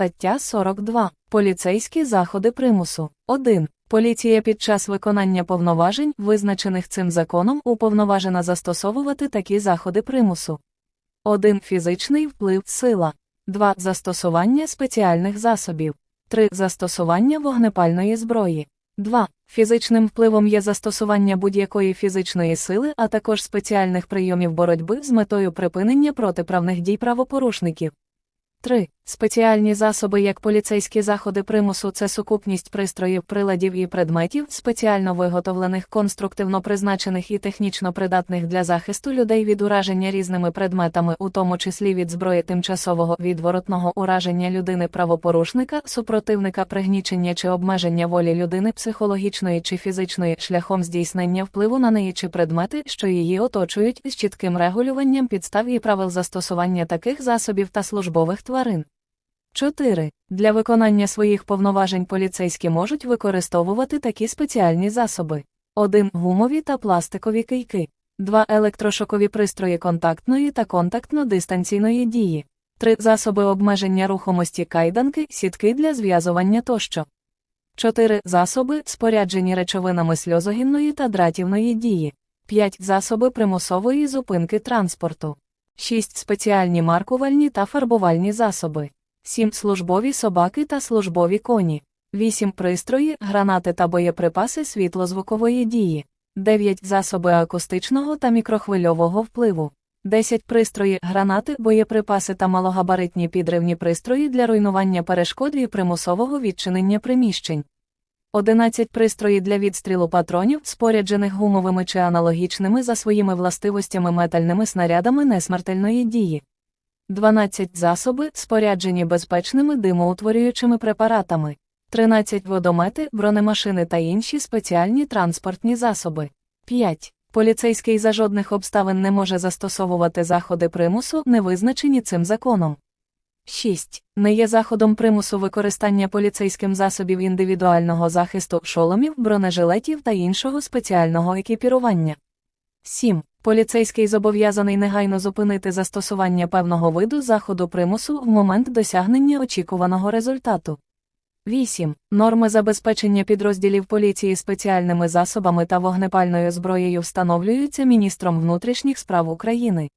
Стаття 42. Поліцейські заходи примусу. 1. Поліція під час виконання повноважень, визначених цим законом, уповноважена застосовувати такі заходи примусу. 1. Фізичний вплив сила. 2. Застосування спеціальних засобів. 3. Застосування вогнепальної зброї. 2. Фізичним впливом є застосування будь-якої фізичної сили, а також спеціальних прийомів боротьби з метою припинення протиправних дій правопорушників. 3. Спеціальні засоби як поліцейські заходи примусу це сукупність пристроїв, приладів і предметів, спеціально виготовлених, конструктивно призначених і технічно придатних для захисту людей від ураження різними предметами, у тому числі від зброї тимчасового відворотного ураження людини правопорушника, супротивника пригнічення чи обмеження волі людини психологічної чи фізичної шляхом здійснення впливу на неї чи предмети, що її оточують, з чітким регулюванням підстав і правил застосування таких засобів та службових тварин. 4. Для виконання своїх повноважень поліцейські можуть використовувати такі спеціальні засоби: 1. Гумові та пластикові кийки, 2. Електрошокові пристрої контактної та контактно-дистанційної дії, 3. Засоби обмеження рухомості кайданки, сітки для зв'язування тощо. 4. Засоби, споряджені речовинами сльозогінної та дратівної дії, 5. Засоби примусової зупинки транспорту, 6. Спеціальні маркувальні та фарбувальні засоби. 7. Службові собаки та службові коні. 8. Пристрої, гранати та боєприпаси світлозвукової дії. 9. Засоби акустичного та мікрохвильового впливу. 10. Пристрої, гранати, боєприпаси та малогабаритні підривні пристрої для руйнування перешкод і примусового відчинення приміщень. 11 пристрої для відстрілу патронів, споряджених гумовими чи аналогічними за своїми властивостями метальними снарядами несмертельної дії. 12 засоби, споряджені безпечними димоутворюючими препаратами, 13 водомети, бронемашини та інші спеціальні транспортні засоби. 5. Поліцейський за жодних обставин не може застосовувати заходи примусу, не визначені цим законом. 6. Не є заходом примусу використання поліцейським засобів індивідуального захисту шоломів, бронежилетів та іншого спеціального екіпірування. 7. Поліцейський зобов'язаний негайно зупинити застосування певного виду заходу примусу в момент досягнення очікуваного результату. 8. Норми забезпечення підрозділів поліції спеціальними засобами та вогнепальною зброєю встановлюються міністром внутрішніх справ України.